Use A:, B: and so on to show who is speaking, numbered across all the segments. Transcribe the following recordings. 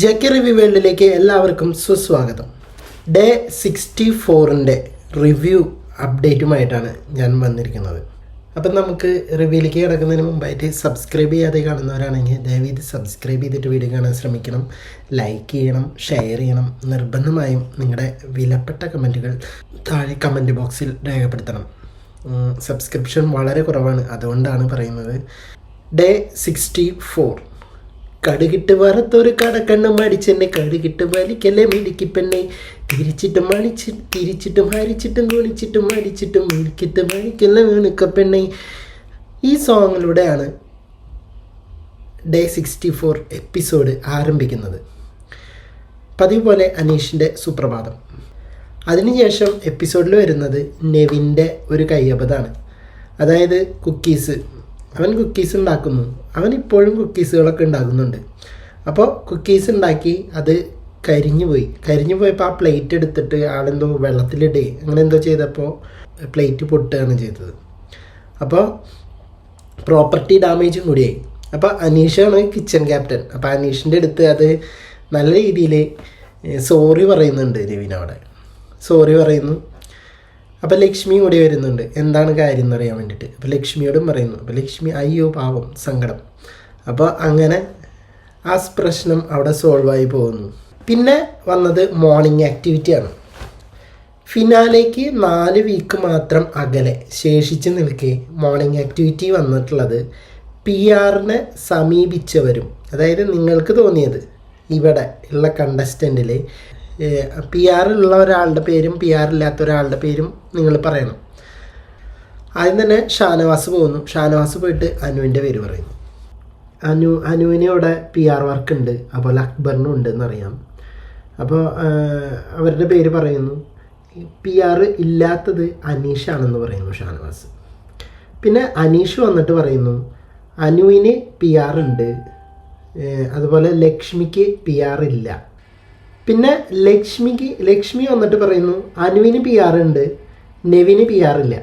A: J K review വേൾഡിലേക്ക് എല്ലാവർക്കും സുസ്വാഗതം. ഡേ സിക്സ്റ്റി ഫോറിന്റെ റിവ്യൂ അപ്ഡേറ്റുമായിട്ടാണ് ഞാൻ വന്നിരിക്കുന്നത്. അപ്പം നമുക്ക് റിവ്യൂയിലേക്ക് കിടക്കുന്നതിന് മുമ്പായിട്ട് സബ്സ്ക്രൈബ് ചെയ്യാതെ കാണുന്നവരാണെങ്കിൽ ദയവ് ഇത് സബ്സ്ക്രൈബ് ചെയ്തിട്ട് വീഡിയോ കാണാൻ ശ്രമിക്കണം. ലൈക്ക് ചെയ്യണം ഷെയർ ചെയ്യണം. നിർബന്ധമായും നിങ്ങളുടെ വിലപ്പെട്ട കമന്റുകൾ താഴെ കമന്റ് ബോക്സിൽ രേഖപ്പെടുത്തണം. സബ്സ്ക്രിപ്ഷൻ വളരെ കുറവാണ് അതുകൊണ്ടാണ് പറയുന്നത്. ഡേ സിക്സ്റ്റി ഫോർ കടുകിട്ട് വറുത്തൊരു കടക്കണ്ണം മടിച്ചെന്നെ കടുകിട്ട് വലിക്കല്ലേ മിടുക്കി തിരിച്ചിട്ടും മടിച്ച് തിരിച്ചിട്ടും ഹരിച്ചിട്ടും കുളിച്ചിട്ടും മടിച്ചിട്ടും മിടുക്കിട്ട് വലിക്കല്ലേ മിണുക്ക ഈ സോങ്ങിലൂടെയാണ് ഡേ സിക്സ്റ്റി ഫോർ എപ്പിസോഡ് ആരംഭിക്കുന്നത്. പതിവ് പോലെ അനീഷിന്റെ സുപ്രഭാതം. അതിനുശേഷം എപ്പിസോഡിൽ വരുന്നത് നെവിന്റെ ഒരു കയ്യബതാണ് അതായത് കുക്കീസ്. അവൻ കുക്കീസ് ഉണ്ടാക്കുന്നു. അവൻ ഇപ്പോഴും കുക്കീസുകളൊക്കെ ഉണ്ടാക്കുന്നുണ്ട് അപ്പോൾ കുക്കീസ് ഉണ്ടാക്കി അത് കരിഞ്ഞു പോയി കരിഞ്ഞു പോയപ്പോൾ ആ പ്ലേറ്റ് എടുത്തിട്ട് ആളെന്തോ വെള്ളത്തിലിടേ. അങ്ങനെ എന്തോ ചെയ്തപ്പോൾ പ്ലേറ്റ് പൊട്ടുകയാണ് ചെയ്തത്. അപ്പോൾ പ്രോപ്പർട്ടി ഡാമേജും കൂടിയായി. അപ്പോൾ അനീഷാണ് കിച്ചൺ ക്യാപ്റ്റൻ അപ്പോൾ അനീഷിന്റെ അടുത്ത് അത് നല്ല രീതിയിൽ സോറി പറയുന്നുണ്ട് രവിനവിടെ. സോറി പറയുന്നു. അപ്പോൾ ലക്ഷ്മി കൂടി വരുന്നുണ്ട്. എന്താണ് കാര്യം എന്ന് അറിയാൻ വേണ്ടിയിട്ട്. അപ്പോൾ ലക്ഷ്മിയോടും പറയുന്നു. അപ്പോൾ ലക്ഷ്മി അയ്യോ പാവം സങ്കടം. അപ്പോൾ അങ്ങനെ ആ പ്രശ്നം അവിടെ സോൾവായി പോകുന്നു. പിന്നെ വന്നത് മോർണിംഗ് ആക്ടിവിറ്റിയാണ് ഫിനാലേക്ക് നാല് വീക്ക് മാത്രം അകലെ ശേഷിച്ച് നിൽക്കെ മോർണിംഗ് ആക്ടിവിറ്റി വന്നിട്ടുള്ളത് പി ആറിനെ സമീപിച്ചവരും അതായത് നിങ്ങൾക്ക് തോന്നിയത് ഇവിടെ ഉള്ള കണ്ടസ്റ്റന്റിൽ പി ഉള്ള ഒരാളുടെ പേരും പി ആർ ഇല്ലാത്ത ഒരാളുടെ പേരും നിങ്ങൾ പറയണം. ആദ്യം തന്നെ ഷാനവാസ് പോകുന്നു. ഷാനവാസ് പോയിട്ട് അനുവിന്റെ പേര് പറയുന്നു. അനു അനുവിന് ഇവിടെ പി ആർ വർക്ക് ഉണ്ട്. അതുപോലെ അക്ബറിനും ഉണ്ട് എന്നറിയാം അപ്പോൾ അവരുടെ പേര് പറയുന്നു. പി ആർ ഇല്ലാത്തത് അനീഷാണെന്ന് പറയുന്നു ഷാനവാസ്. പിന്നെ അനീഷ് വന്നിട്ട് പറയുന്നു അനുവിന് പി ആർ ഉണ്ട്. അതുപോലെ ലക്ഷ്മിക്ക് പി ആർ ഇല്ല. പിന്നെ ലക്ഷ്മിക്ക് ലക്ഷ്മി വന്നിട്ട് പറയുന്നു അനുവിന് പി ആർ ഉണ്ട് നെവിന് പി ആർ ഇല്ല.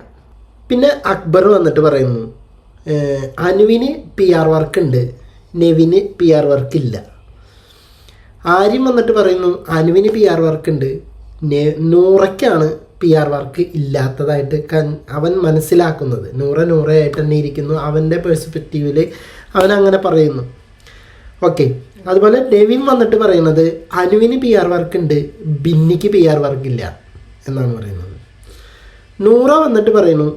A: പിന്നെ അക്ബർ വന്നിട്ട് പറയുന്നു അനുവിന് പി ആർ വർക്ക് ഉണ്ട് നെവിന് പി ആർ വർക്ക് ഇല്ല. ആര്യം വന്നിട്ട് പറയുന്നു അനുവിന് പി ആർ വർക്ക് ഉണ്ട് നെ നൂറയ്ക്കാണ് പി ആർ വർക്ക് ഇല്ലാത്തതായിട്ട് കൺ അവൻ മനസ്സിലാക്കുന്നത്. നൂറ നൂറയായിട്ട് തന്നെ ഇരിക്കുന്നു അവന്റെ പെർസ്പെക്റ്റീവിൽ അവൻ അങ്ങനെ പറയുന്നു. ഓക്കെ അതുപോലെ നെവിൻ വന്നിട്ട് പറയുന്നത് അനുവിന് പി ആർ വർക്ക് ഉണ്ട് ബിന്നിക്ക് പി ആർ വർക്ക് ഇല്ല എന്നാണ് പറയുന്നത്. നൂറ വന്നിട്ട് പറയുന്നു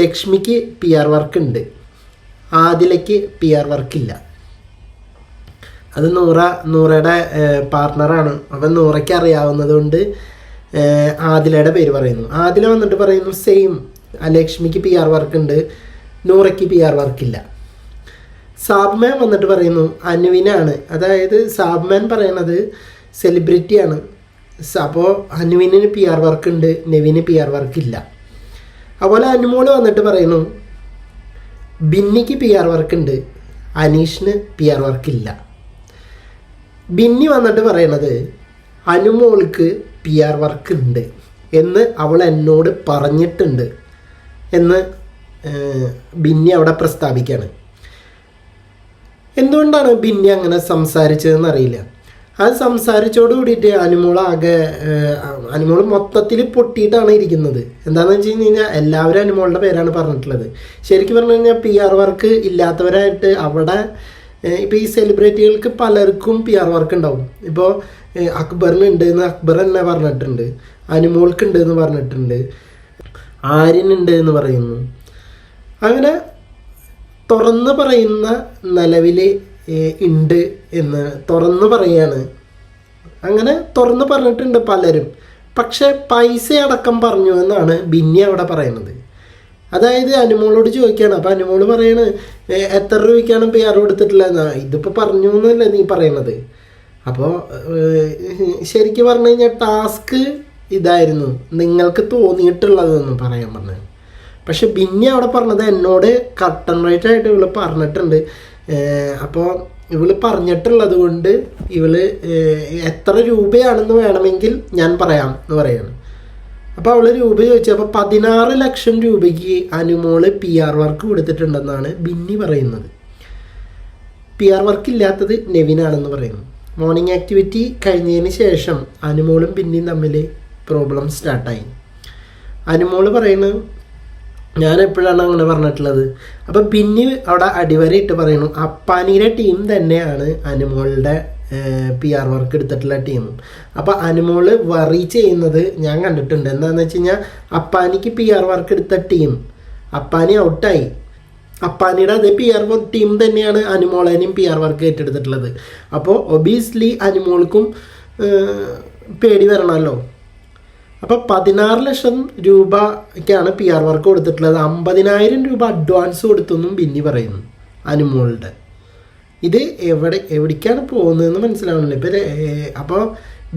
A: ലക്ഷ്മിക്ക് പി ആർ വർക്ക് ഉണ്ട് ആദിലയ്ക്ക് പി ആർ വർക്ക് ഇല്ല. അത് നൂറ നൂറയുടെ പാർട്ട്ണറാണ് അവൻ നൂറയ്ക്ക് അറിയാവുന്നത് കൊണ്ട് ആദിലയുടെ പേര് പറയുന്നു. ആദില വന്നിട്ട് പറയുന്നു സെയിം ലക്ഷ്മിക്ക് പി ആർ വർക്ക് ഉണ്ട് നൂറയ്ക്ക് പി ആർ വർക്ക് ഇല്ല. സാബ്മാൻ വന്നിട്ട് പറയുന്നു അനുവിനാണ്. അതായത് സാബ്മാൻ പറയണത് സെലിബ്രിറ്റിയാണ് അപ്പോൾ അനുവിന് പി ആർ വർക്ക് ഉണ്ട് നെവിന് പി ആർ വർക്ക് ഇല്ല. അതുപോലെ അനുമോൾ വന്നിട്ട് പറയുന്നു ബിന്നിക്ക് പി ആർ വർക്ക് ഉണ്ട് അനീഷിന് പി ആർ വർക്ക് ഇല്ല. ബിന്നി വന്നിട്ട് പറയണത് അനുമോൾക്ക് പി ആർ വർക്ക് ഉണ്ട് എന്ന് അവൾ എന്നോട് പറഞ്ഞിട്ടുണ്ട് എന്ന് ബിന്നി അവിടെ പ്രസ്താവിക്കുകയാണ് എന്തുകൊണ്ടാണ് ബിന്നി അങ്ങനെ സംസാരിച്ചതെന്ന് അറിയില്ല. അത് സംസാരിച്ചോട് കൂടിയിട്ട് അനുമോൾ ആകെ അനുമോൾ മൊത്തത്തിൽ പൊട്ടിയിട്ടാണ് ഇരിക്കുന്നത്. എന്താണെന്ന് വെച്ച് കഴിഞ്ഞ് കഴിഞ്ഞാൽ എല്ലാവരും അനുമോളുടെ പേരാണ് പറഞ്ഞിട്ടുള്ളത്. ശരിക്കും പറഞ്ഞു കഴിഞ്ഞാൽ പി ആർ വർക്ക് ഇല്ലാത്തവരായിട്ട് അവിടെ ഇപ്പോൾ ഈ സെലിബ്രിറ്റികൾക്ക് പലർക്കും പി ആർ വർക്ക് ഉണ്ടാവും. ഇപ്പോൾ അക്ബറിന് ഉണ്ട് എന്ന് അക്ബർ തന്നെ പറഞ്ഞിട്ടുണ്ട്. അനുമോൾക്ക് ഉണ്ട് എന്ന് പറഞ്ഞിട്ടുണ്ട്. ആര്യനുണ്ട് എന്ന് പറയുന്നു. അങ്ങനെ തുറന്ന് പറയുന്ന നിലവിൽ ഉണ്ട് എന്ന് തുറന്ന് പറയാണ്. അങ്ങനെ തുറന്ന് പറഞ്ഞിട്ടുണ്ട് പലരും. പക്ഷെ പൈസ അടക്കം പറഞ്ഞു എന്നാണ് ബിന്നി അവിടെ പറയുന്നത്. അതായത് അനുമോളോട് ചോദിക്കുകയാണ് അപ്പോൾ അനുമോൾ പറയണ് എത്ര രൂപയ്ക്കാണ് പി ആർ കൊടുത്തിട്ടില്ല ഇതിപ്പോൾ പറഞ്ഞു എന്നല്ലേ നീ പറയണത് അപ്പോൾ ശരിക്കും പറഞ്ഞു കഴിഞ്ഞാൽ ടാസ്ക് ഇതായിരുന്നു. നിങ്ങൾക്ക് തോന്നിയിട്ടുള്ളതെന്ന് പറയാൻ പറഞ്ഞത് പക്ഷെ ബിന്നി അവിടെ പറഞ്ഞത് എന്നോട് കട്ടൺ റൈറ്റ് ആയിട്ട് ഇവൾ പറഞ്ഞിട്ടുണ്ട്. അപ്പോൾ ഇവൾ പറഞ്ഞിട്ടുള്ളത് കൊണ്ട് ഇവൾ എത്ര രൂപയാണെന്ന് വേണമെങ്കിൽ ഞാൻ പറയാം എന്ന് പറയാണ്. അപ്പോൾ അവൾ രൂപ ചോദിച്ചു. ചോദിച്ചപ്പോൾ പതിനാറ് ലക്ഷം രൂപയ്ക്ക് അനുമോൾ പി ആർ വർക്ക് കൊടുത്തിട്ടുണ്ടെന്നാണ് ബിന്നി പറയുന്നത്. പി ആർ വർക്ക് ഇല്ലാത്തത് നെവിനാണെന്ന് പറയുന്നു. മോർണിംഗ് ആക്ടിവിറ്റി കഴിഞ്ഞതിന് ശേഷം അനുമോളും ബിന്നിയും തമ്മിൽ പ്രോബ്ലം സ്റ്റാർട്ടായി അനുമോൾ പറയുന്നത് ഞാൻ എപ്പോഴാണ് അങ്ങനെ പറഞ്ഞിട്ടുള്ളത്. അപ്പം പിന്നെ അവിടെ അടിവരയിട്ട് പറയുന്നു അപ്പാനിയുടെ ടീം തന്നെയാണ് അനുമോളുടെ പി ആർ വർക്ക് എടുത്തിട്ടുള്ള ടീം അപ്പോൾ അനുമോൾ വറി ചെയ്യുന്നത് ഞാൻ കണ്ടിട്ടുണ്ട്. എന്താണെന്ന് വെച്ച് കഴിഞ്ഞാൽ അപ്പാനിക്ക് പി ആർ വർക്ക് എടുത്ത ടീം അപ്പാനി ഔട്ടായി അപ്പാനിയുടെ അതേ പി ആർ ടീം തന്നെയാണ് അനുമോളേനെയും പി ആർ വർക്ക് ഏറ്റെടുത്തിട്ടുള്ളത്. അപ്പോൾ ഒബിയസ്ലി അനുമോൾക്കും പേടി വരണമല്ലോ. അപ്പോൾ പതിനാറ് ലക്ഷം രൂപയ്ക്കാണ് പി ആർ വർക്ക് കൊടുത്തിട്ടുള്ളത്. അമ്പതിനായിരം രൂപ അഡ്വാൻസ് കൊടുത്തെന്നും ബിന്നി പറയുന്നു അനുമോളുടെ. ഇത് എവിടെ എവിടേക്കാണ് പോകുന്നതെന്ന് മനസ്സിലാവണില്ല. ഇപ്പം അപ്പോൾ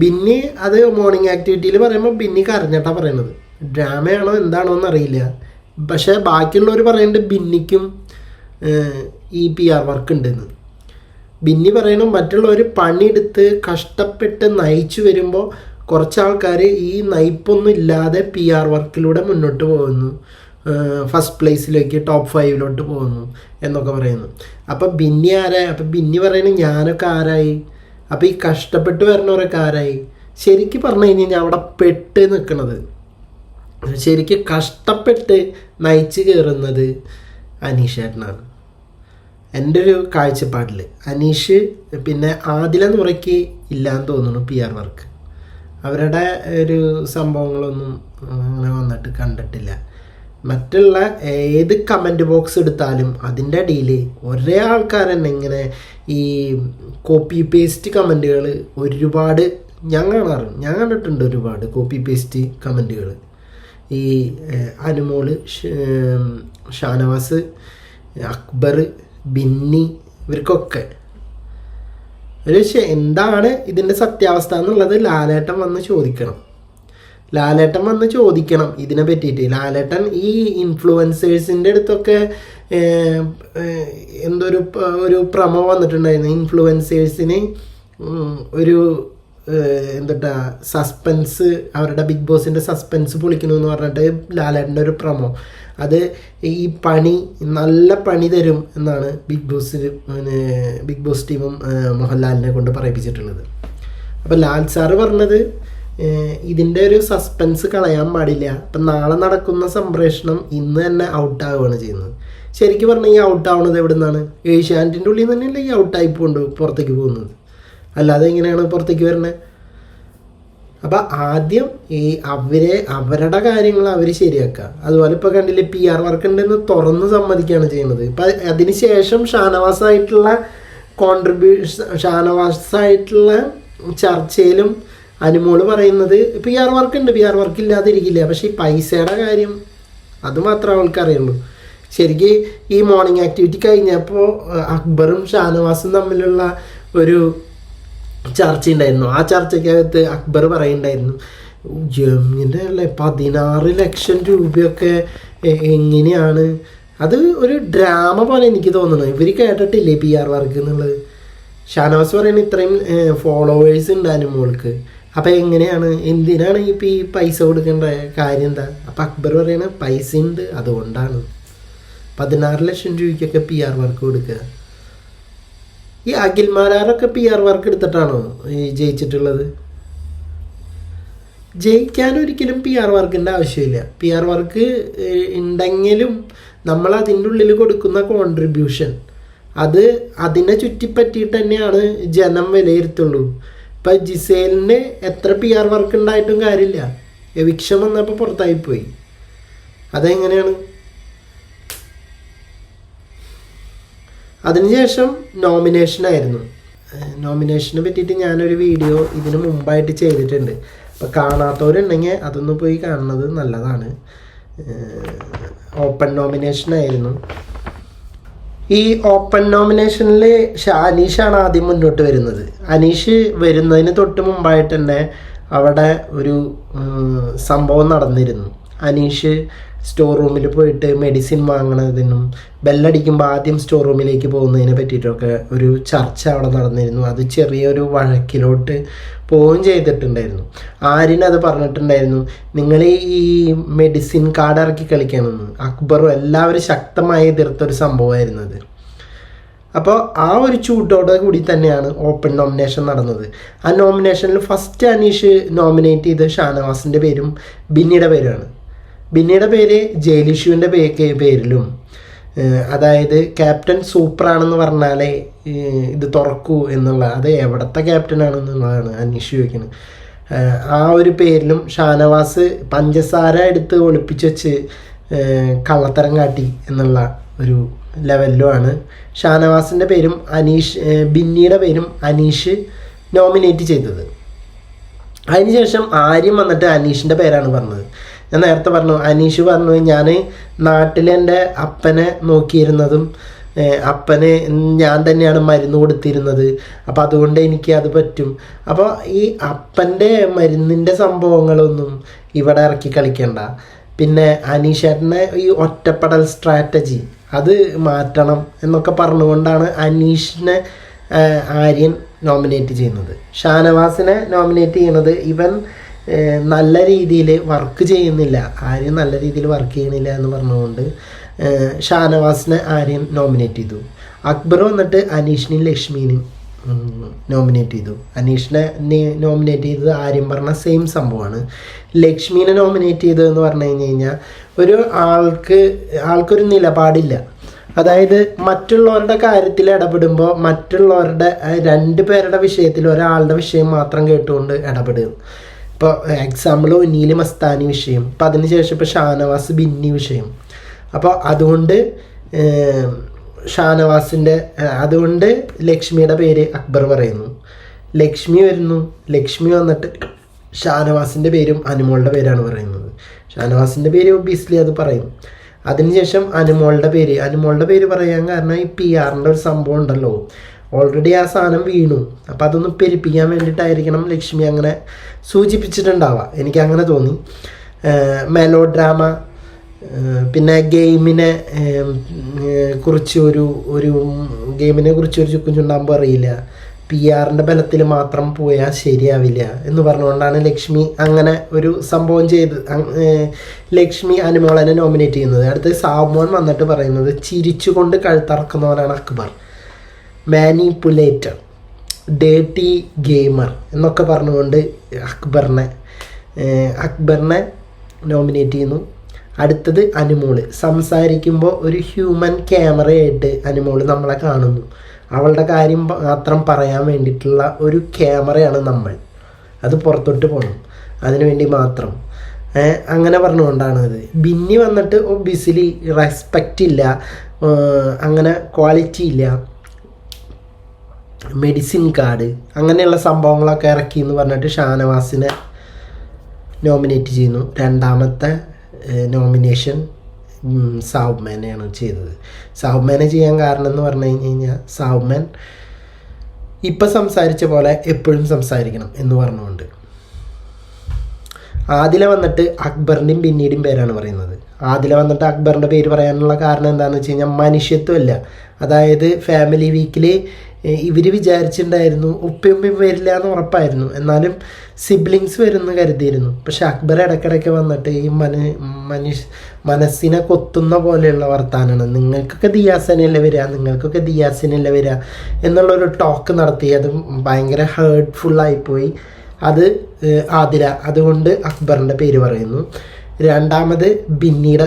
A: ബിന്നി അത് മോർണിംഗ് ആക്ടിവിറ്റിയിൽ പറയുമ്പോൾ ബിന്നി കരഞ്ഞിട്ടാ പറയണത്. ഡ്രാമയാണോ എന്താണോ എന്നറിയില്ല. പക്ഷേ ബാക്കിയുള്ളവർ പറയുന്നുണ്ട് ബിന്നിക്കും ഈ പി ആർ വർക്ക് ഉണ്ടെന്ന്. ബിന്നി പറയണം മറ്റുള്ളവർ പണിയെടുത്ത് കഷ്ടപ്പെട്ട് നയിച്ചു വരുമ്പോൾ കുറച്ച് ആൾക്കാർ ഈ നയിപ്പൊന്നും ഇല്ലാതെ പി ആർ വർക്കിലൂടെ മുന്നോട്ട് പോകുന്നു. ഫസ്റ്റ് പ്ലേസിലേക്ക് ടോപ്പ് ഫൈവിലോട്ട് പോകുന്നു എന്നൊക്കെ പറയുന്നു. അപ്പം ബിന്നി ആരായി അപ്പം ബിന്നി പറയണ ഞാനൊക്കെ ആരായി? അപ്പം ഈ കഷ്ടപ്പെട്ട് വരണവരൊക്കെ ആരായി? ശരിക്കും പറഞ്ഞു കഴിഞ്ഞ് ഞാൻ അവിടെ പെട്ട് നിൽക്കണത് ശരിക്കും കഷ്ടപ്പെട്ട് നയിച്ച് കയറുന്നത് അനീഷേട്ടനാണ് എന്റെ ഒരു കാഴ്ചപ്പാടിൽ അനീഷ് പിന്നെ ആദില മുറയ്ക്ക് ഇല്ലാന്ന് തോന്നുന്നു പി ആർ വർക്ക് അവരുടെ ഒരു സംഭവങ്ങളൊന്നും അങ്ങനെ വന്നിട്ട് കണ്ടിട്ടില്ല. മറ്റുള്ള ഏത് കമന്റ് ബോക്സ് എടുത്താലും അതിന്റെ അടിയിൽ ഒരേ ആൾക്കാർ തന്നെ ഇങ്ങനെ ഈ കോപ്പി പേസ്റ്റ് കമന്റുകൾ ഒരുപാട് ഞാൻ കാണാറുണ്ട് ഞാൻ കണ്ടിട്ടുണ്ട് ഒരുപാട് കോപ്പി പേസ്റ്റ് കമന്റുകൾ ഈ അനുമോൾ ഷാനവാസ് അക്ബർ ബിന്നി ഇവർക്കൊക്കെ. ഒരു എന്താണ് ഇതിന്റെ സത്യാവസ്ഥ എന്നുള്ളത് ലാലേട്ടൻ വന്ന് ചോദിക്കണം. ലാലേട്ടൻ വന്ന് ചോദിക്കണം ഇതിനെ പറ്റിയിട്ട്. ലാലേട്ടൻ ഈ ഇൻഫ്ലുവൻസേഴ്സിന്റെ അടുത്തൊക്കെ എന്തൊരു ഒരു പ്രമോ വന്നിട്ടുണ്ടായിരുന്നു. ഇൻഫ്ലുവൻസേഴ്സിന് ഒരു എന്താ സസ്പെൻസ് അവരുടെ ബിഗ് ബോസിന്റെ സസ്പെൻസ് പൊളിക്കണമെന്ന് പറഞ്ഞിട്ട് ലാലേട്ടന്റെ ഒരു പ്രമോ. അത് ഈ പണി നല്ല പണി തരും എന്നാണ് ബിഗ് ബോസ് ബിഗ് ബോസ് ടീമും മോഹൻലാലിനെ കൊണ്ട് പറയിപ്പിച്ചിട്ടുള്ളത്. അപ്പോൾ ലാൽ സാറ് പറഞ്ഞത് ഇതിന്റെ ഒരു സസ്പെൻസ് കളയാൻ പാടില്ല. അപ്പം നാളെ നടക്കുന്ന സംപ്രേഷണം ഇന്ന് തന്നെ ഔട്ടാവുകയാണ് ചെയ്യുന്നത്. ശരിക്കും പറഞ്ഞാൽ ഈ ഔട്ടാവുന്നത് എവിടെ നിന്നാണ് ഏഷ്യാനെറ്റിന്റെ ഉള്ളിൽ നിന്ന് തന്നെയല്ലേ ഈ ഔട്ടായി പോണ്ട് പുറത്തേക്ക് പോകുന്നത്. അല്ലാതെ എങ്ങനെയാണ് പുറത്തേക്ക് വരുന്നത് അപ്പം ആദ്യം ഈ അവരെ അവരുടെ കാര്യങ്ങൾ അവർ ശരിയാക്കുക അതുപോലെ ഇപ്പോൾ കണ്ടില്ലേ പി ആർ വർക്ക് ഉണ്ടെന്ന് തുറന്ന് സമ്മതിക്കുകയാണ് ചെയ്യുന്നത്. ഇപ്പം അതിന് ശേഷം ഷാനവാസായിട്ടുള്ള കോൺട്രിബ്യൂഷൻ ഷാനവാസായിട്ടുള്ള ചർച്ചയിലും അനുമോൾ പറയുന്നത് പി ആർ വർക്ക് ഉണ്ട് പി ആർ വർക്ക് ഇല്ലാതിരിക്കില്ല. പക്ഷേ ഈ പൈസയുടെ കാര്യം അത് മാത്രമേ അവൾക്ക് അറിയുള്ളൂ. ശരിക്ക് ഈ മോർണിംഗ് ആക്ടിവിറ്റി കഴിഞ്ഞപ്പോൾ അക്ബറും ഷാനവാസും തമ്മിലുള്ള ഒരു ചർച്ച ഉണ്ടായിരുന്നു ആ ചർച്ചയ്ക്കകത്ത് അക്ബർ പറയുന്നുണ്ടായിരുന്നു ജമ്മിന്റെ അല്ലേ പതിനാറ് ലക്ഷം രൂപയൊക്കെ എങ്ങനെയാണ്? അത് ഒരു ഡ്രാമ പോലെ എനിക്ക് തോന്നുന്നു. ഇവർ കേട്ടിട്ടില്ലേ പി ആർ വർക്ക് എന്നുള്ളത്? ഷാനവാസ് പറയുന്നത് ഇത്രയും ഫോളോവേഴ്സ് ഉണ്ടായിരുന്നു മോൾക്ക്. അപ്പം എങ്ങനെയാണ് എന്തിനാണ് ഇപ്പം ഈ പൈസ കൊടുക്കേണ്ട കാര്യം എന്താ? അപ്പം അക്ബർ പറയണ പൈസ ഉണ്ട് അതുകൊണ്ടാണ്. പതിനാറ് ലക്ഷം രൂപയ്ക്കൊക്കെ പി ആർ വർക്ക് കൊടുക്കുക ഈ അഖിൽമാരാറൊക്കെ പി ആർ വർക്ക് എടുത്തിട്ടാണോ ഈ ജയിച്ചിട്ടുള്ളത്? ജയിക്കാൻ ഒരിക്കലും പി ആർ വർക്കിന്റെ ആവശ്യമില്ല. പി ആർ വർക്ക് ഉണ്ടെങ്കിലും നമ്മൾ അതിന്റെ ഉള്ളിൽ കൊടുക്കുന്ന കോൺട്രിബ്യൂഷൻ അത് അതിനെ ചുറ്റിപ്പറ്റിയിട്ട് തന്നെയാണ് ജനം വിലയിരുത്തുള്ളൂ. ഇപ്പം ജിസേലിന് എത്ര പി ആർ വർക്ക് ഉണ്ടായിട്ടും കാര്യമില്ല. എവിക്ഷം വന്നപ്പോൾ പുറത്തായിപ്പോയി. അതെങ്ങനെയാണ്? അതിനുശേഷം നോമിനേഷനായിരുന്നു നോമിനേഷനെ പറ്റിയിട്ട് ഞാനൊരു വീഡിയോ ഇതിന് മുമ്പായിട്ട് ചെയ്തിട്ടുണ്ട്. അപ്പോൾ കാണാത്തവരുണ്ടെങ്കിൽ അതൊന്ന് പോയി കാണുന്നത് നല്ലതാണ്. ഓപ്പൺ നോമിനേഷനായിരുന്നു ഈ ഓപ്പൺ നോമിനേഷനിൽ അനീഷാണ് ആദ്യം മുന്നോട്ട് വരുന്നത്. അനീഷ് വരുന്നതിന് തൊട്ട് മുമ്പായിട്ട് തന്നെ അവിടെ ഒരു സംഭവം നടന്നിരുന്നു. അനീഷ് സ്റ്റോർ റൂമിൽ പോയിട്ട് മെഡിസിൻ വാങ്ങണതിനും ബെല്ലടിക്കുമ്പോൾ ആദ്യം സ്റ്റോർ റൂമിലേക്ക് പോകുന്നതിനെ പറ്റിയിട്ടൊക്കെ ഒരു ചർച്ച അവിടെ നടന്നിരുന്നു. അത് ചെറിയൊരു വഴക്കിലോട്ട് പോവുകയും ചെയ്തിട്ടുണ്ടായിരുന്നു. ആര്യനത് പറഞ്ഞിട്ടുണ്ടായിരുന്നു നിങ്ങൾ ഈ മെഡിസിൻ കാർഡ് ഇറക്കി കളിക്കണമെന്ന്. അക്ബറും എല്ലാവരും ശക്തമായി എതിർത്തൊരു സംഭവമായിരുന്നു അത്. അപ്പോൾ ആ ഒരു ചൂട്ടോടെ കൂടി തന്നെയാണ് ഓപ്പൺ നോമിനേഷൻ നടന്നത്. ആ നോമിനേഷനിൽ ഫസ്റ്റ് അനീഷ് നോമിനേറ്റ് ചെയ്ത ഷാനവാസിന്റെ പേരും ബിന്നിയുടെ പേരുമാണ്. ബിന്നിയുടെ പേര് ജയലിഷുവിന്റെ പേ പേരിലും. അതായത് ക്യാപ്റ്റൻ സൂപ്പറാണെന്ന് പറഞ്ഞാലേ ഇത് തുറക്കൂ എന്നുള്ള അത് എവിടത്തെ ക്യാപ്റ്റൻ ആണെന്നുള്ളതാണ് അനീഷ് ചോദിക്കുന്നത് ആ ഒരു പേരിലും ഷാനവാസ് പഞ്ചസാര എടുത്ത് ഒളിപ്പിച്ച് വെച്ച് കള്ളത്തരം കാട്ടി എന്നുള്ള ഒരു ലെവലിലുമാണ് ഷാനവാസിന്റെ പേരും അനീഷ് ബിന്നിയുടെ പേരും അനീഷ് നോമിനേറ്റ് ചെയ്തത്. അതിനുശേഷം ആര്യം വന്നിട്ട് അനീഷിന്റെ പേരാണ് പറഞ്ഞത്. ഞാൻ നേരത്തെ പറഞ്ഞു അനീഷ് പറഞ്ഞു ഞാൻ നാട്ടിലെന്റെ അപ്പനെ നോക്കിയിരുന്നതും അപ്പന് ഞാൻ തന്നെയാണ് മരുന്ന് കൊടുത്തിരുന്നത്. അപ്പോൾ അതുകൊണ്ട് എനിക്ക് അത് പറ്റും. അപ്പോൾ ഈ അപ്പന്റെ മരുന്നിന്റെ സംഭവങ്ങളൊന്നും ഇവിടെ ഇറക്കി കളിക്കണ്ട. പിന്നെ അനീഷേട്ടനെ ഈ ഒറ്റപ്പെടൽ സ്ട്രാറ്റജി അത് മാറ്റണം എന്നൊക്കെ പറഞ്ഞുകൊണ്ടാണ് അനീഷിനെ ആര്യൻ നോമിനേറ്റ് ചെയ്യുന്നത്. ഷാനവാസിനെ നോമിനേറ്റ് ചെയ്യുന്നത് ഇവൻ നല്ല രീതിയിൽ വർക്ക് ചെയ്യുന്നില്ല. ആര്യൻ നല്ല രീതിയിൽ വർക്ക് ചെയ്യുന്നില്ല എന്ന് പറഞ്ഞുകൊണ്ട് ഷാനവാസിനെ ആര്യൻ നോമിനേറ്റ് ചെയ്തു. അക്ബർ വന്നിട്ട് അനീഷിനെയും ലക്ഷ്മിനെയും നോമിനേറ്റ് ചെയ്തു. അനീഷിനെ നോമിനേറ്റ് ചെയ്തത് ആര്യം പറഞ്ഞ സെയിം സംഭവമാണ്. ലക്ഷ്മീനെ നോമിനേറ്റ് ചെയ്തതെന്ന് പറഞ്ഞു കഴിഞ്ഞ് കഴിഞ്ഞാൽ ഒരു ആൾക്ക് ആൾക്കൊരു നിലപാടില്ല. അതായത് മറ്റുള്ളവരുടെ കാര്യത്തിൽ ഇടപെടുമ്പോൾ മറ്റുള്ളവരുടെ രണ്ട് പേരുടെ വിഷയത്തിൽ ഒരാളുടെ വിഷയം മാത്രം കേട്ടുകൊണ്ട് ഇടപെടുക. ഇപ്പോൾ എക്സാമ്പിൾ ഒന്നീൽ മസ്താനി വിഷയം. അപ്പോൾ അതിനുശേഷം ഇപ്പോൾ ഷാനവാസ് ബിന്നി വിഷയം. അപ്പോൾ അതുകൊണ്ട് ഷാനവാസിന്റെ അതുകൊണ്ട് ലക്ഷ്മിയുടെ പേര് അക്ബർ പറയുന്നു. ലക്ഷ്മി വരുന്നു. ലക്ഷ്മി വന്നിട്ട് ഷാനവാസിന്റെ പേരും അനുമോളുടെ പേരാണ് പറയുന്നത്. ഷാനവാസിന്റെ പേര് ഒബിയസ്ലി അത് പറയും. അതിനുശേഷം അനുമോളുടെ പേര്. അനുമോളുടെ പേര് പറയാൻ കാരണം ഈ പി ആറിന്റെ ഒരു സംഭവം ഉണ്ടല്ലോ. ഓൾറെഡി ആ സാധനം വീണു. അപ്പോൾ അതൊന്ന് പെരുപ്പിക്കാൻ വേണ്ടിയിട്ടായിരിക്കണം ലക്ഷ്മി അങ്ങനെ സൂചിപ്പിച്ചിട്ടുണ്ടാവുക. എനിക്ക് അങ്ങനെ തോന്നി മെലോ ഡ്രാമ പിന്നെ ഗെയിമിനെ കുറിച്ച് ഒരു ഒരു ഗെയിമിനെ കുറിച്ച് ഒരു ചുക്കും ചുണ്ടാകുമ്പോൾ അറിയില്ല പി ആറിന്റെ ബലത്തിൽ മാത്രം പോയാൽ ശരിയാവില്ല എന്ന് പറഞ്ഞുകൊണ്ടാണ് ലക്ഷ്മി അങ്ങനെ ഒരു സംഭവം ചെയ്ത് ലക്ഷ്മി അനുമോളനെ നോമിനേറ്റ് ചെയ്യുന്നത്. അടുത്ത് സാബ്മോൻ വന്നിട്ട് പറയുന്നത് ചിരിച്ചുകൊണ്ട് കഴുത്തറക്കുന്നവനാണ് അക്ബർ. മാനിപ്പുലേറ്റർ ഡേട്ടി ഗെയിമർ എന്നൊക്കെ പറഞ്ഞുകൊണ്ട് അക്ബറിനെ അക്ബറിനെ നോമിനേറ്റ് ചെയ്യുന്നു. അടുത്തത് അനുമോൾ. സംസാരിക്കുമ്പോൾ ഒരു ഹ്യൂമൻ ക്യാമറയായിട്ട് അനുമോൾ നമ്മളെ കാണുന്നു. അവളുടെ കാര്യം മാത്രം പറയാൻ വേണ്ടിയിട്ടുള്ള ഒരു ക്യാമറയാണ് നമ്മൾ. അത് പുറത്തോട്ട് പോകണം അതിനുവേണ്ടി മാത്രം. അങ്ങനെ പറഞ്ഞുകൊണ്ടാണ് അത് ബിന്നി വന്നിട്ട് ഒബിയസ്ലി റെസ്പെക്റ്റ് ഇല്ല. അങ്ങനെ ക്വാളിറ്റി ഇല്ല. മെഡിസിൻ കാർഡ് അങ്ങനെയുള്ള സംഭവങ്ങളൊക്കെ ഇറക്കി എന്ന് പറഞ്ഞിട്ട് ഷാനവാസിനെ നോമിനേറ്റ് ചെയ്യുന്നു. രണ്ടാമത്തെ നോമിനേഷൻ സാവുമാനെയാണ് ചെയ്തത്. സാവുമാനെ ചെയ്യാൻ കാരണം എന്ന് പറഞ്ഞു കഴിഞ്ഞ് കഴിഞ്ഞാൽ സാവുമാൻ ഇപ്പം സംസാരിച്ച പോലെ എപ്പോഴും സംസാരിക്കണം എന്ന് പറഞ്ഞുകൊണ്ട്. ആദില വന്നിട്ട് അക്ബറിന്റെയും പിന്നീടും പേരാണ് പറയുന്നത്. ആദില വന്നിട്ട് അക്ബറിന്റെ പേര് പറയാനുള്ള കാരണം എന്താണെന്ന് വെച്ച് കഴിഞ്ഞാൽ മനുഷ്യത്വമല്ല. അതായത് ഫാമിലി വീക്കിൽ ഇവർ വിചാരിച്ചിട്ടുണ്ടായിരുന്നു ഉപ്പയും വരില്ല എന്ന് ഉറപ്പായിരുന്നു. എന്നാലും സിബ്ലിങ്സ് വരുമെന്ന് കരുതിയിരുന്നു. പക്ഷെ അക്ബർ ഇടയ്ക്കിടയ്ക്ക് വന്നിട്ട് ഈ മന മനുഷ്യ മനസ്സിനെ കൊത്തുന്ന പോലെയുള്ള വർത്താനാണ്. നിങ്ങൾക്കൊക്കെ ദിയാസനല്ലേ വരിക നിങ്ങൾക്കൊക്കെ ദിയാസിനല്ലേ വരിക എന്നുള്ളൊരു ടോക്ക് നടത്തി. അത് ഭയങ്കര ഹേർട്ട്ഫുള്ളായിപ്പോയി അത് ആദില അതുകൊണ്ട് അക്ബറിന്റെ പേര് പറയുന്നു. രണ്ടാമത് ബിന്നിയുടെ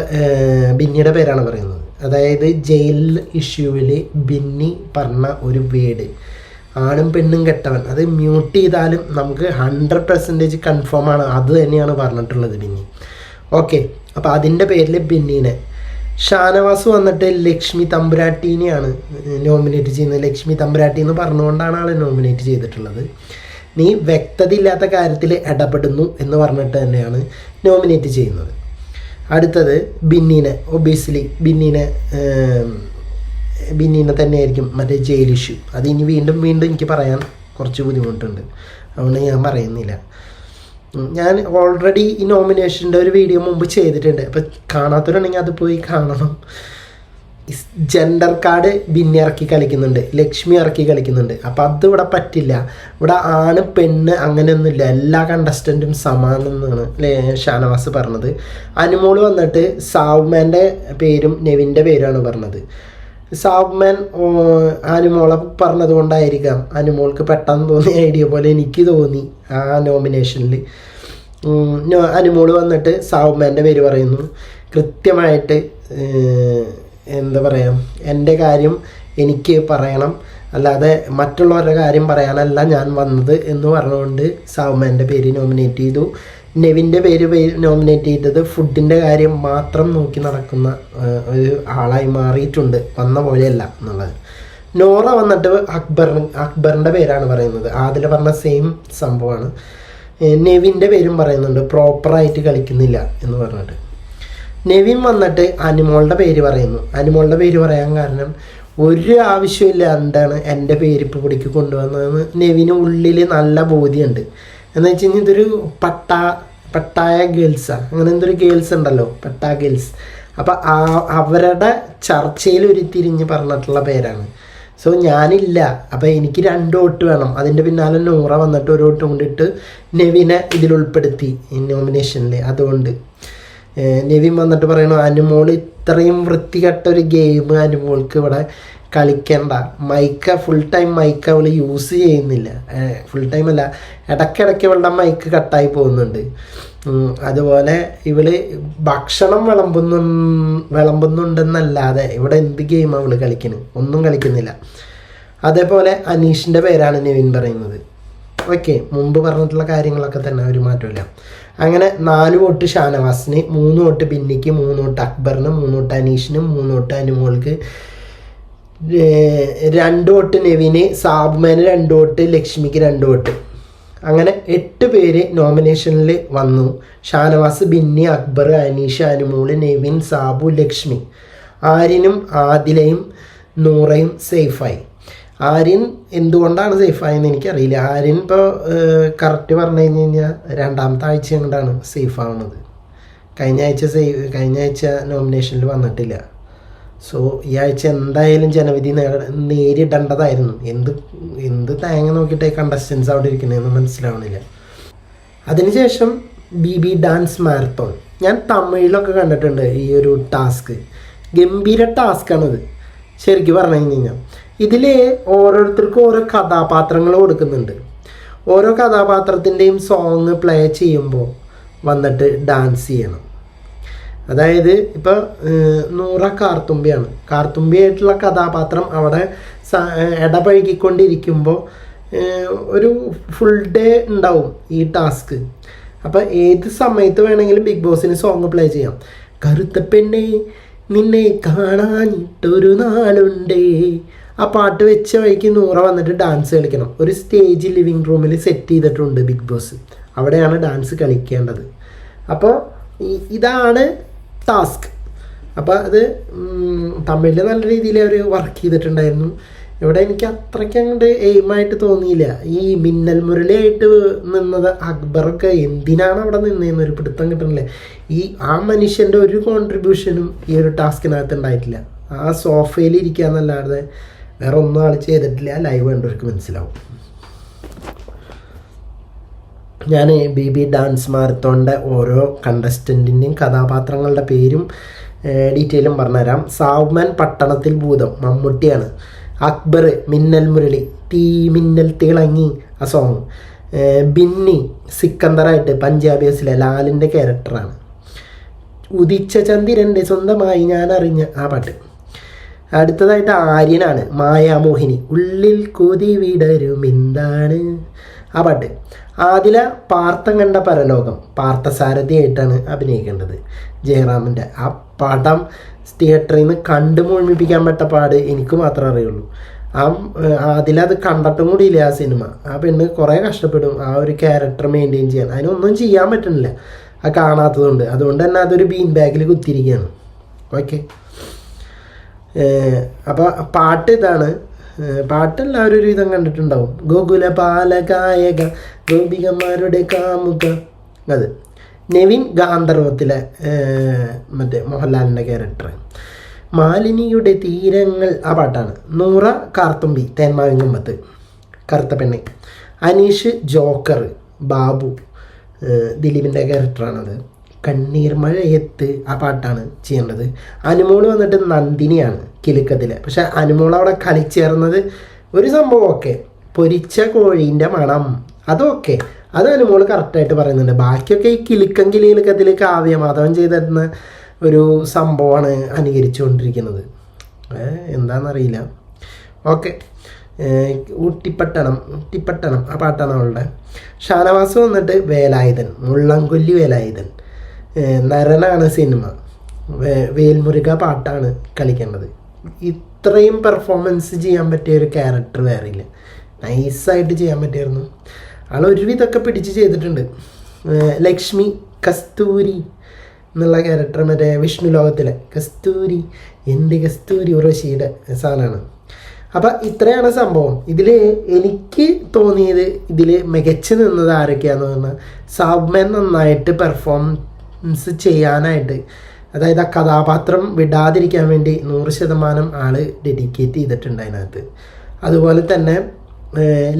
A: ബിന്നിയുടെ പേരാണ് പറയുന്നത്. അതായത് ജയിൽ ഇഷ്യൂവിൽ ബിന്നി പറഞ്ഞ ഒരു വേഡ് ആണും പെണ്ണും കെട്ടവൻ. അത് മ്യൂട്ട് ചെയ്താലും നമുക്ക് ഹൺഡ്രഡ് പെർസെന്റേജ് കൺഫേം ആണ്. അത് തന്നെയാണ് പറഞ്ഞിട്ടുള്ളത് ബിന്നി. ഓക്കെ അപ്പോൾ അതിന്റെ പേരിൽ ബിന്നീനെ. ഷാനവാസ് വന്നിട്ട് ലക്ഷ്മി തമ്പുരാട്ടീനെയാണ് നോമിനേറ്റ് ചെയ്യുന്നത്. ലക്ഷ്മി തമ്പുരാട്ടി എന്ന് പറഞ്ഞുകൊണ്ടാണ് ആളെ നോമിനേറ്റ് ചെയ്തിട്ടുള്ളത്. നീ വ്യക്തതയില്ലാത്ത കാര്യത്തിൽ ഇടപെടുന്നു എന്ന് പറഞ്ഞിട്ട് തന്നെയാണ് നോമിനേറ്റ് ചെയ്യുന്നത്. അടുത്തത് ബിന്നീനെ ഒബിയസ്ലി ബിന്നീനെ ബിന്നീനെ തന്നെയായിരിക്കും മറ്റേ ജയിൽ ഇഷ്യൂ അത് ഇനി വീണ്ടും വീണ്ടും എനിക്ക് പറയാൻ കുറച്ച് ബുദ്ധിമുട്ടുണ്ട്. അതുകൊണ്ട് ഞാൻ പറയുന്നില്ല. ഞാൻ ഓൾറെഡി ഈ നോമിനേഷന്റെ ഒരു വീഡിയോ മുമ്പ് ചെയ്തിട്ടുണ്ട്. അപ്പം കാണാത്തവരുണ്ടെങ്കിൽ അത് പോയി കാണണം. ജെൻഡർ കാർഡ് ബിന്നി ഇറക്കി കളിക്കുന്നുണ്ട് ലക്ഷ്മി ഇറക്കി കളിക്കുന്നുണ്ട്. അപ്പം അത് ഇവിടെ പറ്റില്ല. ഇവിടെ ആണ് പെണ്ണ് അങ്ങനെയൊന്നുമില്ല. എല്ലാ കണ്ടസ്റ്റന്റും സമാനെന്നാണ് ഷാനവാസ് പറഞ്ഞത്. അനുമോൾ വന്നിട്ട് സാവുമാന്റെ പേരും നെവിന്റെ പേരുമാണ് പറഞ്ഞത്. സാബ്മാൻ അനുമോളെ പറഞ്ഞത് കൊണ്ടായിരിക്കാം. അനുമോൾക്ക് പെട്ടെന്ന് തോന്നിയ ഐഡിയ പോലെ എനിക്ക് തോന്നി ആ നോമിനേഷനിൽ അനുമോൾ വന്നിട്ട് സാവ്മാന്റെ പേര് പറയുന്നു. കൃത്യമായിട്ട് എന്താ പറയുക എന്റെ കാര്യം എനിക്ക് പറയണം. അല്ലാതെ മറ്റുള്ളവരുടെ കാര്യം പറയാനല്ല ഞാൻ വന്നത് എന്ന് പറഞ്ഞുകൊണ്ട് സാവുമാന്റെ പേര് നോമിനേറ്റ് ചെയ്തു. നെവിന്റെ പേര് നോമിനേറ്റ് ചെയ്തത് ഫുഡിന്റെ കാര്യം മാത്രം നോക്കി നടക്കുന്ന ഒരു ആളായി മാറിയിട്ടുണ്ട്. വന്ന പോലെയല്ല എന്നുള്ളത്. നോറ വന്നിട്ട് അക്ബർ അക്ബറിന്റെ പേരാണ് പറയുന്നത്. ആദിൽ പറഞ്ഞ സെയിം സംഭവമാണ്. നെവിന്റെ പേരും പറയുന്നുണ്ട്. പ്രോപ്പറായിട്ട് കളിക്കുന്നില്ല എന്ന് പറഞ്ഞിട്ട്. നെവിൻ വന്നിട്ട് അനുമോളുടെ പേര് പറയുന്നു. അനുമോളുടെ പേര് പറയാൻ കാരണം ഒരു ആവശ്യമില്ല എന്താണ് എന്റെ പേര് ഇപ്പോൾ പിടിക്ക് കൊണ്ടുവന്നതെന്ന്. നെവിന് ഉള്ളിൽ നല്ല ബോധ്യമുണ്ട്. എന്ന് വെച്ച് കഴിഞ്ഞാൽ ഇതൊരു പട്ട പട്ടായ ഗേൾസാണ് അങ്ങനെ എന്തൊരു ഗേൾസ് ഉണ്ടല്ലോ പട്ടാ ഗേൾസ് അപ്പം ആ അവരുടെ ചർച്ചയിൽ ഒരു തിരിഞ്ഞ് പറഞ്ഞിട്ടുള്ള പേരാണ്. സോ ഞാനില്ല. അപ്പോൾ എനിക്ക് രണ്ട് വോട്ട് വേണം. അതിന്റെ പിന്നാലെ നൂറ വന്നിട്ട് ഒരു വോട്ട് കൊണ്ടിട്ട് നെവിനെ ഇതിൽ ഉൾപ്പെടുത്തി നോമിനേഷനിൽ അതുകൊണ്ട് നെവിൻ വന്നിട്ട് പറയണു അനുമോൾ ഇത്രയും വൃത്തികെട്ട ഒരു ഗെയിം അനുമോൾക്ക് ഇവിടെ കളിക്കണ്ട. മൈക്ക ഫുൾ ടൈം മൈക്ക് അവൾ യൂസ് ചെയ്യുന്നില്ല. ഫുൾ ടൈം അല്ല ഇടയ്ക്കിടയ്ക്ക് ഇവളുടെ മൈക്ക് കട്ടായി പോകുന്നുണ്ട്. അതുപോലെ ഇവൾ ഭക്ഷണം വിളമ്പുന്നു വിളമ്പുന്നുണ്ടെന്നല്ലാതെ ഇവിടെ എന്ത് ഗെയിം അവൾ കളിക്കണ്? ഒന്നും കളിക്കുന്നില്ല. അതേപോലെ അനീഷിന്റെ പേരാണ് നിവിൻ പറയുന്നത്. ഓക്കെ മുമ്പ് പറഞ്ഞിട്ടുള്ള കാര്യങ്ങളൊക്കെ തന്നെ ഒരു മാറ്റമില്ല അങ്ങനെ നാല് വോട്ട് ഷാനവാസിന് മൂന്ന് വോട്ട് ബിന്നിക്ക് മൂന്ന് വോട്ട് അക്ബറിന് മൂന്ന് വോട്ട് അനീഷിന് മൂന്ന് വോട്ട് അനുമോൾക്ക്. രണ്ട് വോട്ട് നെവിന് സാബുമാന് രണ്ട് വോട്ട് ലക്ഷ്മിക്ക് രണ്ട് വോട്ട്. അങ്ങനെ എട്ട് പേര് നോമിനേഷനിൽ വന്നു. ഷാനവാസ് ബിന്നി അക്ബർ അനീഷ് അനുമോൾ നെവിൻ സാബു ലക്ഷ്മി. ആര്യനും ആദിലയും നൂറയും സേഫായി. ആര്യൻ എന്തുകൊണ്ടാണ് സേഫായെന്ന് എനിക്കറിയില്ല. ആര്യൻ ഇപ്പോൾ കറക്റ്റ് പറഞ്ഞു കഴിഞ്ഞ് കഴിഞ്ഞാൽ രണ്ടാമത്തെ ആഴ്ച കൊണ്ടാണ് സേഫ് ആവുന്നത് കഴിഞ്ഞ ആഴ്ച സേവ് കഴിഞ്ഞ ആഴ്ച നോമിനേഷനിൽ വന്നിട്ടില്ല. സോ ഈ ആഴ്ച എന്തായാലും ജനവിധി നേട നേരിടേണ്ടതായിരുന്നു. എന്ത് എന്ത് തേങ്ങ നോക്കിയിട്ടേ കണ്ടസ്റ്റൻസ് അവിടെ ഇരിക്കുന്നതെന്ന് മനസ്സിലാവണില്ല അതിനുശേഷം ബി ബി ഡാൻസ് മാരത്തോൺ ഞാൻ തമിഴിലൊക്കെ കണ്ടിട്ടുണ്ട് ഈ ഒരു ടാസ്ക് ഗംഭീര ടാസ്ക്കാണിത് ശരിക്കും പറഞ്ഞു കഴിഞ്ഞാൽ. ഇതിൽ ഓരോരുത്തർക്കും ഓരോ കഥാപാത്രങ്ങൾ കൊടുക്കുന്നുണ്ട്. ഓരോ കഥാപാത്രത്തിന്റെയും സോങ് പ്ലേ ചെയ്യുമ്പോൾ വന്നിട്ട് ഡാൻസ് ചെയ്യണം. അതായത് ഇപ്പോൾ നൂറ കാർത്തുമ്പിയാണ്. കാർത്തുമ്പിയായിട്ടുള്ള കഥാപാത്രം അവിടെ ഇടപഴകിക്കൊണ്ടിരിക്കുമ്പോൾ ഒരു ഫുൾ ഡേ ഉണ്ടാവും ഈ ടാസ്ക് അപ്പോൾ ഏത് സമയത്ത് വേണമെങ്കിലും ബിഗ് ബോസിന് സോങ് പ്ലേ ചെയ്യാം. കറുത്ത പെണ്ണെ നിന്നെ കാണാനിട്ടൊരു നാളുണ്ടേ ആ പാട്ട് വെച്ച വഴിക്ക് നൂറ വന്നിട്ട് ഡാൻസ് കളിക്കണം. ഒരു സ്റ്റേജ് ലിവിങ് റൂമിൽ സെറ്റ് ചെയ്തിട്ടുണ്ട് ബിഗ് ബോസ് അവിടെയാണ് ഡാൻസ് കളിക്കേണ്ടത്. അപ്പോൾ ഇതാണ് ടാസ്ക് അപ്പോൾ അത് തമിഴിൽ നല്ല രീതിയിൽ അവർ വർക്ക് ചെയ്തിട്ടുണ്ടായിരുന്നു. ഇവിടെ എനിക്ക് അത്രയ്ക്ക് അങ്ങോട്ട് എയിമായിട്ട് തോന്നിയില്ല. ഈ മിന്നൽ മുരളിയായിട്ട് നിന്നത് അക്ബറൊക്കെ എന്തിനാണ് അവിടെ നിന്നതെന്ന് ഒരു പിടുത്തം കിട്ടണില്ല. ഈ ആ മനുഷ്യന്റെ ഒരു കോൺട്രിബ്യൂഷനും ഈ ഒരു ടാസ്കിനകത്ത് ഉണ്ടായിട്ടില്ല. ആ സോഫയിൽ ഇരിക്കുക എന്നല്ലാതെ വേറെ ഒന്നും ആൾ ചെയ്തിട്ടില്ല. ലൈവ് കണ്ടവർക്ക് മനസ്സിലാവും. ഞാൻ ബി ബി ഡാൻസ് മാരത്തോണിന്റെ ഓരോ കണ്ടസ്റ്റന്റിന്റെയും കഥാപാത്രങ്ങളുടെ പേരും ഡീറ്റെയിലും പറഞ്ഞുതരാം. സാവ്മാൻ പട്ടണത്തിൽ ഭൂതം. മമ്മൂട്ടിയാണ്. അക്ബർ മിന്നൽ മുരളി തീ മിന്നൽ തിളങ്ങി ആ സോങ് ബിന്നി സിക്കന്ദറായിട്ട് പഞ്ചാബി ഹൗസിലെ ലാലിന്റെ ക്യാരക്ടറാണ് ഉദിച്ച ചന്ദ്രന്റെ സ്വന്തമായി ഞാൻ അറിഞ്ഞ ആ പാട്ട്. അടുത്തതായിട്ട് ആര്യനാണ് മായാമോഹിനി ഉള്ളിൽ കൊതി വിടരും എന്താണ്? ആ പാട്ട്. ആദില പാർത്ഥം കണ്ട പരലോകം പാർത്ഥസാരഥിയായിട്ടാണ് അഭിനയിക്കേണ്ടത്. ജയറാമിന്റെ ആ പടം തിയേറ്ററിൽ നിന്ന് കണ്ടു മുഴുമിപ്പിക്കാൻ പറ്റ പാട് എനിക്ക് മാത്രമേ അറിയുള്ളൂ. ആ ഏഹ്, ആദില അത് കണ്ടിട്ടും കൂടിയില്ല ആ സിനിമ? ആ പെണ്ണ് കുറേ കഷ്ടപ്പെടും ആ ഒരു ക്യാരക്ടർ മെയിന്റെയിൻ ചെയ്യാൻ. അതിനൊന്നും ചെയ്യാൻ പറ്റുന്നില്ല. ആ കാണാത്തതുകൊണ്ട്. അതുകൊണ്ട് തന്നെ അതൊരു ബീൻ ബാഗിൽ കുത്തിയിരിക്കുകയാണ്. ഓക്കെ അപ്പോൾ പാട്ട് ഇതാണ്. പാട്ടെല്ലാവരും ഒരു വിധം കണ്ടിട്ടുണ്ടാവും. ഗോകുല പാലകായക ഗോപികമാരുടെ കാമുക അത് നെവിൻ ഗാന്ധർവത്തിലെ മറ്റേ മോഹൻലാലിന്റെ ക്യാരക്ടർ മാലിനിയുടെ തീരങ്ങൾ ആ പാട്ടാണ്. നൂറ കാർത്തുമ്പി തേന്മാവിങ്ങമ്പത്ത് കറുത്ത പെണ്ണെ. അനീഷ് ജോക്കർ ബാബു ദിലീപിന്റെ ക്യാരക്ടറാണത് കണ്ണീർ മഴയത്ത് ആ പാട്ടാണ് ചെയ്യേണ്ടത് അനുമോൾ വന്നിട്ട് നന്ദിനിയാണ് കിലുക്കത്തിൽ പക്ഷെ അനുമോൾ അവിടെ കളിച്ചേർന്നത് ഒരു സംഭവമൊക്കെ പൊരിച്ച കോഴീന്റെ മണം. അതൊക്കെ അത് അനുമോൾ കറക്റ്റായിട്ട് പറയുന്നുണ്ട്. ബാക്കിയൊക്കെ ഈ കിലുക്കം കിലുക്കത്തിൽ കാവ്യമാധവൻ ചെയ്തിരുന്ന ഒരു സംഭവമാണ് അനുകരിച്ചുകൊണ്ടിരിക്കുന്നത്. എന്താണെന്നറിയില്ല ഓക്കെ. ഊട്ടിപ്പട്ടണം. ഊട്ടിപ്പട്ടണം. ആ പാട്ടാണ് അവളുടെ. ഷാനവാസ് വന്നിട്ട് വേലായുധൻ. മുള്ളംകൊല്ലി വേലായുധൻ. നരനാണ് സിനിമ. വേൽമുരുക പാട്ടാണ് കളിക്കേണ്ടത്. ഇത്രയും പെർഫോമൻസ് ചെയ്യാൻ പറ്റിയ ഒരു ക്യാരക്ടർ വേറെ ഇല്ല നൈസായിട്ട് ചെയ്യാൻ പറ്റിയായിരുന്നു. ആൾ ഒരുവിധമൊക്കെ പിടിച്ച് ചെയ്തിട്ടുണ്ട്. ലക്ഷ്മി കസ്തൂരി എന്നുള്ള ക്യാരക്ടർ മറ്റേ വിഷ്ണു ലോകത്തിലെ കസ്തൂരി എന്റെ കസ്തൂരി ഉറവശിയുടെ സാധനമാണ്. അപ്പം ഇത്രയാണ് സംഭവം. ഇതിൽ എനിക്ക് തോന്നിയത് ഇതിൽ മികച്ചു നിന്നത് ആരൊക്കെയാണെന്ന് പറഞ്ഞാൽ സാബ്മൻ നന്നായിട്ട് പെർഫോമൻസ് ചെയ്യാനായിട്ട്. അതായത് ആ കഥാപാത്രം വിടാതിരിക്കാൻ വേണ്ടി നൂറ് ശതമാനം ആൾ ഡെഡിക്കേറ്റ് ചെയ്തിട്ടുണ്ട് അതിനകത്ത്. അതുപോലെ തന്നെ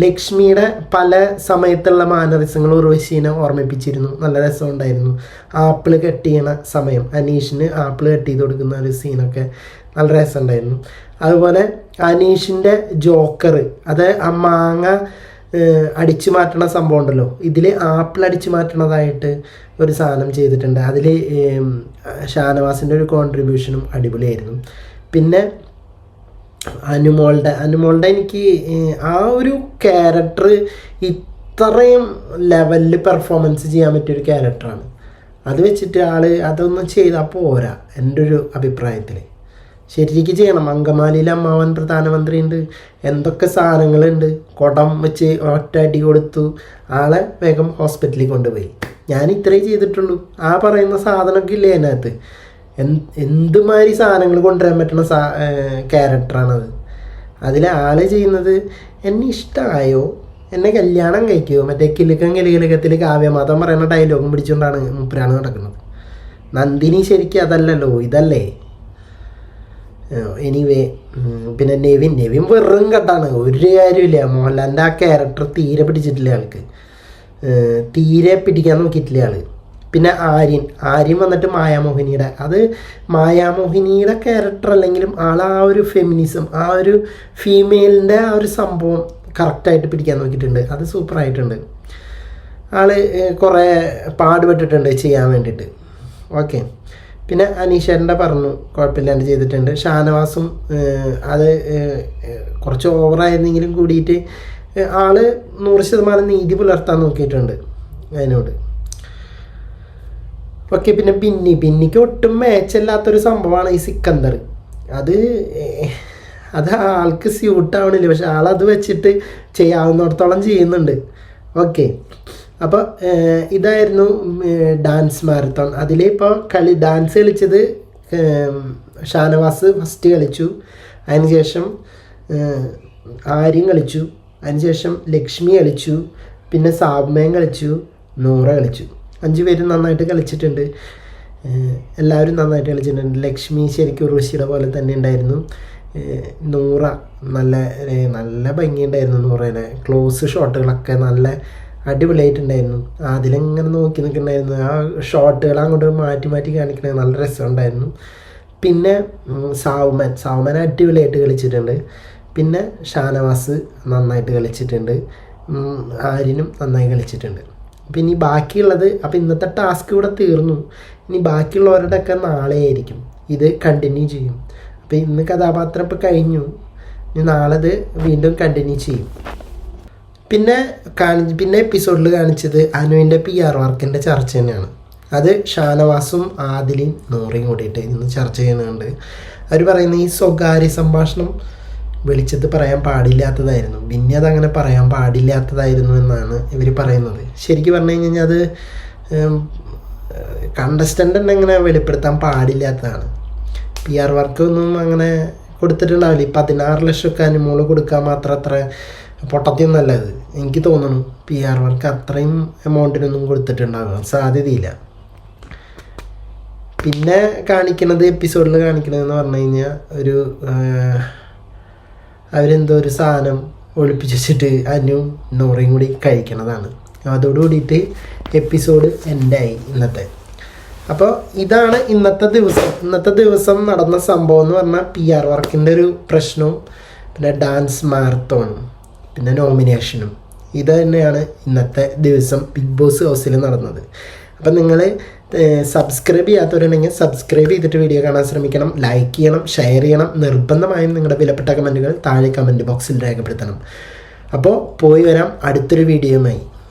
A: ലക്ഷ്മിയുടെ പല സമയത്തുള്ള മാനറിസങ്ങൾ ഉർവശീനെ ഓർമ്മിപ്പിച്ചിരുന്നു. നല്ല രസമുണ്ടായിരുന്നു. ആപ്പിൾ കട്ട് ചെയ്യണ സമയം അനീഷിന് ആപ്പിൾ കട്ട് ചെയ്ത് കൊടുക്കുന്ന ഒരു സീനൊക്കെ നല്ല രസമുണ്ടായിരുന്നു. അതുപോലെ അനീഷിന്റെ ജോക്കർ അത് ആ മാങ്ങ അടിച്ചു മാറ്റണ സംഭവം ഉണ്ടല്ലോ. ഇതിൽ ആപ്പിൾ അടിച്ചു മാറ്റണതായിട്ട് ഒരു സാധനം ചെയ്തിട്ടുണ്ട്. അതിൽ ഷാനവാസിന്റെ ഒരു കോൺട്രിബ്യൂഷനും അടിപൊളിയായിരുന്നു. പിന്നെ അനുമോളുടെ അനുമോളുടെ എനിക്ക് ആ ഒരു ക്യാരക്ടർ ഇത്രയും ലെവലിൽ പെർഫോമൻസ് ചെയ്യാൻ പറ്റിയൊരു ക്യാരക്ടറാണ് അത് വെച്ചിട്ട് ആൾ അതൊന്നും ചെയ്താൽ പോരാ എന്റെ ഒരു അഭിപ്രായത്തിൽ ശരിക്ക് ചെയ്യണം. അങ്കമാലിയിൽ അമ്മാവൻ പ്രധാനമന്ത്രി ഉണ്ട് എന്തൊക്കെ സാധനങ്ങളുണ്ട്? കുടം വെച്ച് ഒറ്റ അടി കൊടുത്തു. ആളെ വേഗം ഹോസ്പിറ്റലിൽ കൊണ്ടുപോയി. ഞാൻ ഇത്രേ ചെയ്തിട്ടുള്ളൂ. ആ പറയുന്ന സാധനമൊക്കെ ഇല്ലേ അതിനകത്ത്? എന്ത് എന്തുമാതിരി സാധനങ്ങൾ കൊണ്ടുവരാൻ പറ്റുന്ന സാ ക്യാരക്ടറാണത് അതിൽ ആൾ ചെയ്യുന്നത് എന്നെ ഇഷ്ടമായോ എന്നെ കല്യാണം കഴിക്കുമോ മറ്റേ കിലുക്കം കിലുകിലുക്കത്തിൽ കാവ്യമാതം പറയുന്ന ഡയലോഗും പിടിച്ചുകൊണ്ടാണ് മുപ്പരാണ് നടക്കുന്നത്. നന്ദിനി ശരിക്കും അതല്ലല്ലോ ഇതല്ലേ? എനിവേ പിന്നെ നെവിൻ നെവിൻ വെറും കട്ടാണ് ഒരു കാര്യമില്ല മോഹൻലാലിന്റെ ആ ക്യാരക്ടർ തീരെ പിടിച്ചിട്ടില്ല ആൾക്ക്. തീരെ പിടിക്കാൻ നോക്കിയിട്ടില്ല ആൾ. പിന്നെ ആര്യൻ. ആര്യൻ വന്നിട്ട് മായാമോഹിനിയുടെ അത് മായാമോഹിനിയുടെ ക്യാരക്ടർ അല്ലെങ്കിലും ആൾ ആ ഒരു ഫെമിനിസം ആ ഒരു ഫീമെയിലിന്റെ ആ ഒരു സംഭവം കറക്റ്റായിട്ട് പിടിക്കാൻ നോക്കിയിട്ടുണ്ട്. അത് സൂപ്പറായിട്ടുണ്ട് ഏഹ് കുറേ പാടുപെട്ടിട്ടുണ്ട് ചെയ്യാൻ വേണ്ടിയിട്ട്. ഓക്കെ പിന്നെ അനീഷേട്ടന്റെ പറഞ്ഞു കുഴപ്പമില്ലാണ്ട് ചെയ്തിട്ടുണ്ട്. ഷാനവാസും അത് കുറച്ച് ഓവറായിരുന്നെങ്കിലും കൂടിയിട്ട് ആൾ നൂറ് ശതമാനം നീതി പുലർത്താൻ നോക്കിയിട്ടുണ്ട് അതിനോട്. ഓക്കെ പിന്നെ ബിന്നി. ബിന്നിക്ക് ഒട്ടും മേച്ചല്ലാത്തൊരു സംഭവമാണ് ഈ സിക്കന്ദർ. അത് അത് ആൾക്ക് സ്യൂട്ട് ആവണില്ല പക്ഷെ ആളത് വെച്ചിട്ട് ചെയ്യാവുന്നിടത്തോളം ചെയ്യുന്നുണ്ട്. ഓക്കെ. അപ്പോൾ ഇതായിരുന്നു ഡാൻസ് മാരത്തോൺ. അതിലിപ്പോൾ കളി ഡാൻസ് കളിച്ചത് ഷാനവാസ് ഫസ്റ്റ് കളിച്ചു. അതിനുശേഷം ആര്യം കളിച്ചു. അതിനുശേഷം ലക്ഷ്മി കളിച്ചു. പിന്നെ സാബ്മയം കളിച്ചു. നൂറ കളിച്ചു. അഞ്ച് പേരും നന്നായിട്ട് കളിച്ചിട്ടുണ്ട്. എല്ലാവരും നന്നായിട്ട് കളിച്ചിട്ടുണ്ട്. ലക്ഷ്മി ശരിക്കും ഉർവശിയുടെ പോലെ തന്നെ ഉണ്ടായിരുന്നു. നൂറ നല്ല നല്ല നല്ല ഭംഗിയുണ്ടായിരുന്നു നൂറേനെ. ക്ലോസ് ഷോട്ടുകളൊക്കെ നല്ല അടിപൊളിയായിട്ടുണ്ടായിരുന്നു. അതിലെങ്ങനെ നോക്കി നിൽക്കുന്നുണ്ടായിരുന്നു. ആ ഷോട്ടുകൾ അങ്ങോട്ട് മാറ്റി മാറ്റി കാണിക്കണേ നല്ല രസമുണ്ടായിരുന്നു. പിന്നെ സാവുമാൻ. സാവുമാൻ അടിപൊളിയായിട്ട് കളിച്ചിട്ടുണ്ട്. പിന്നെ ഷാനവാസ് നന്നായിട്ട് കളിച്ചിട്ടുണ്ട്. ആര്യനും നന്നായി കളിച്ചിട്ടുണ്ട്. അപ്പം ഇനി ബാക്കിയുള്ളത് അപ്പം ഇന്നത്തെ ടാസ്ക് ഇവിടെ തീർന്നു. ഇനി ബാക്കിയുള്ളവരുടെയൊക്കെ നാളെ ആയിരിക്കും ഇത് കണ്ടിന്യൂ ചെയ്യും. അപ്പം ഇന്ന് കഥാപാത്രം ഇപ്പം കഴിഞ്ഞു. ഇനി നാളെ ഇത് വീണ്ടും കണ്ടിന്യൂ ചെയ്യും. പിന്നെ കാണി പിന്നെ എപ്പിസോഡിൽ കാണിച്ചത് അനുവിന്റെ പി ആർ വർക്കിന്റെ ചർച്ച തന്നെയാണ്. അത് ഷാനവാസും ആദിലും നൂറയും കൂടിയിട്ട് ഇന്ന് ചർച്ച ചെയ്യുന്നുണ്ട്. അവർ പറയുന്ന ഈ സ്വകാര്യ സംഭാഷണം വെളിച്ചത്ത് പറയാൻ പാടില്ലാത്തതായിരുന്നു. പിന്നെ അതങ്ങനെ പറയാൻ പാടില്ലാത്തതായിരുന്നു എന്നാണ് ഇവർ പറയുന്നത്. ശരിക്കും പറഞ്ഞു കഴിഞ്ഞാൽ അത് കണ്ടസ്റ്റന്റ് തന്നെ അങ്ങനെ വെളിപ്പെടുത്താൻ പാടില്ലാത്തതാണ്. പി ആർ വർക്കൊന്നും അങ്ങനെ കൊടുത്തിട്ടുണ്ടാവില്ല. ഈ പതിനാറ് ലക്ഷമൊക്കെ അനുമോൾ കൊടുക്കാൻ മാത്രം അത്ര പൊട്ടത്തിയൊന്നല്ല ഇത് എനിക്ക് തോന്നുന്നു പി ആർ വർക്ക് അത്രയും എമൗണ്ടിനൊന്നും കൊടുത്തിട്ടുണ്ടാകാൻ സാധ്യതയില്ല. പിന്നെ കാണിക്കണത് എപ്പിസോഡിൽ കാണിക്കണതെന്ന് പറഞ്ഞു കഴിഞ്ഞാൽ ഒരു അവരെന്തോ ഒരു സാധനം ഒളിപ്പിച്ച് വെച്ചിട്ട് അനുവും നൂറയും കൂടി കഴിക്കണതാണ്. അതോട് കൂടിയിട്ട് എപ്പിസോഡ് എൻഡായി ഇന്നത്തെ. അപ്പോൾ ഇതാണ് ഇന്നത്തെ ദിവസം. ഇന്നത്തെ ദിവസം നടന്ന സംഭവം എന്ന് പറഞ്ഞാൽ പി ആർ വർക്കിന്റെ ഒരു പ്രശ്നവും പിന്നെ ഡാൻസ് മാരത്തോണും പിന്നെ നോമിനേഷനും ഇത് തന്നെയാണ് ഇന്നത്തെ ദിവസം ബിഗ് ബോസ് ഹൗസിൽ നടന്നത്. അപ്പം നിങ്ങൾ സബ്സ്ക്രൈബ് ചെയ്യാത്തവരുണ്ടെങ്കിൽ സബ്സ്ക്രൈബ് ചെയ്തിട്ട് വീഡിയോ കാണാൻ ശ്രമിക്കണം. ലൈക്ക് ചെയ്യണം ഷെയർ ചെയ്യണം. നിർബന്ധമായും നിങ്ങളുടെ വിലപ്പെട്ട കമന്റുകൾ താഴെ കമന്റ് ബോക്സിൽ രേഖപ്പെടുത്തണം. അപ്പോൾ പോയി വരാം. അടുത്തൊരു വീഡിയോയുമായി